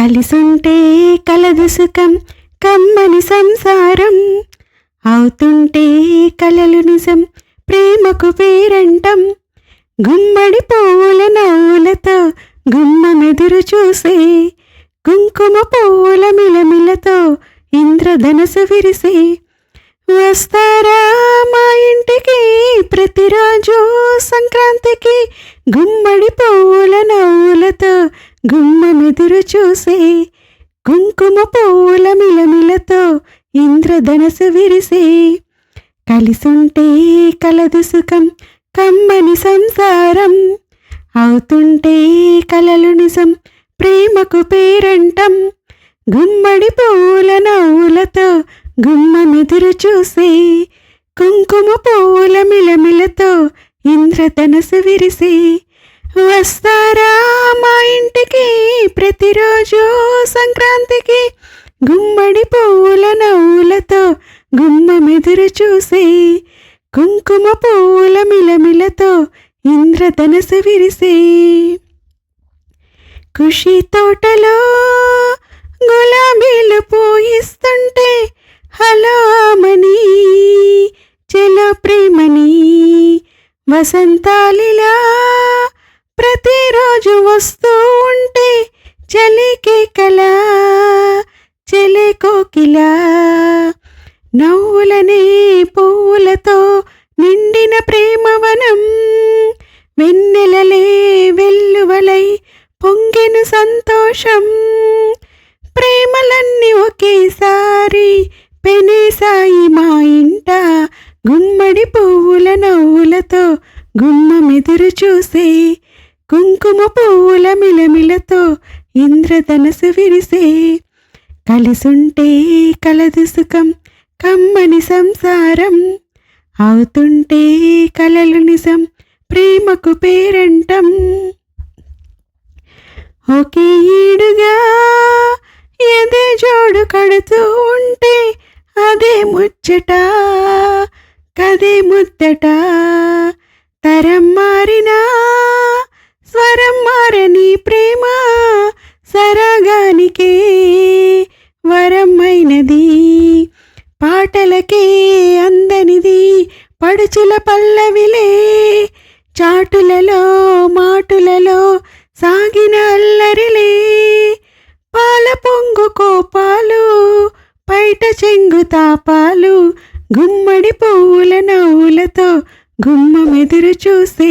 కలిసుంటే కలదు సుఖం కమ్మని సంసారం. అవుతుంటే కలలు నిజం ప్రేమకు పేరంటం. గుమ్మడి పువ్వుల నవ్వులతో గుమ్మమెదురు చూసే కుంకుమ పువ్వుల మిలమిలతో ఇంద్రధనసు విరిసే. వస్తారా మా ఇంటికి ప్రతిరోజు అంతకి గుమ్మడి పువ్వుల నవ్వులతో గుమ్మమెదురు చూసే కుంకుమ పువ్వుల మిలమిలతో ఇంద్రధనసు విరిసే. కలిసుంటే కలదు సుఖం కమ్మని సంసారం. అవుతుంటే కలలు నిజం ప్రేమకు పేరంటం. గుమ్మడి పువ్వుల నవ్వులతో గుమ్మమెదురు చూసే కుంకుమ పువ్వుల మిలమిలతో ఇంద్రధనసు విరిసి వస్తారా మా ఇంటికి? ప్రతిరోజు సంక్రాంతికి గుమ్మడి పువ్వుల నవ్వులతో గుమ్మమెదురు చూసి కుంకుమ పువ్వుల మిలమిలతో ఇంద్రధనసు విరిసి ఖుషి తోటలో వసంతాలిలా ప్రతిరోజు వస్తూ ఉంటే చలికే కళ చెలే కోకిలా. నవ్వులనే పువ్వులతో నిండిన ప్రేమవనం వెన్నెలలే వెల్లువలై పొంగెను సంతోషం. ప్రేమలన్నీ ఒకేసారి పెనేసాయి మా ఇంట. గుమ్మడి పువ్వుల నవ్వులతో గుమ్మమెదురు చూసే కుంకుమ పువ్వుల మిలమిలతో ఇంద్రధనసు విరిసే. కలిసుంటే కలదు సుఖం కమ్మని సంసారం. అవుతుంటే కలలు నిజం ప్రేమకు పేరంటం. ఒకే ఈడుగా ఎదే జోడు కడుతూ ఉంటే అదే ముచ్చట. కదే ముద్దట. తరం మారినా స్వరం మారని ప్రేమ సరగానికే వరమైనది. పాటలకే అందనిది పడుచుల పల్లవిలే. చాటులలో మాటులలో సాగిన అల్లరిలే. పాల పొంగు కోపాలు బయట చెంగు తాపాలు గుమ్మడి పువ్వుల నవ్వులతో గుమ్మమెదురు చూసే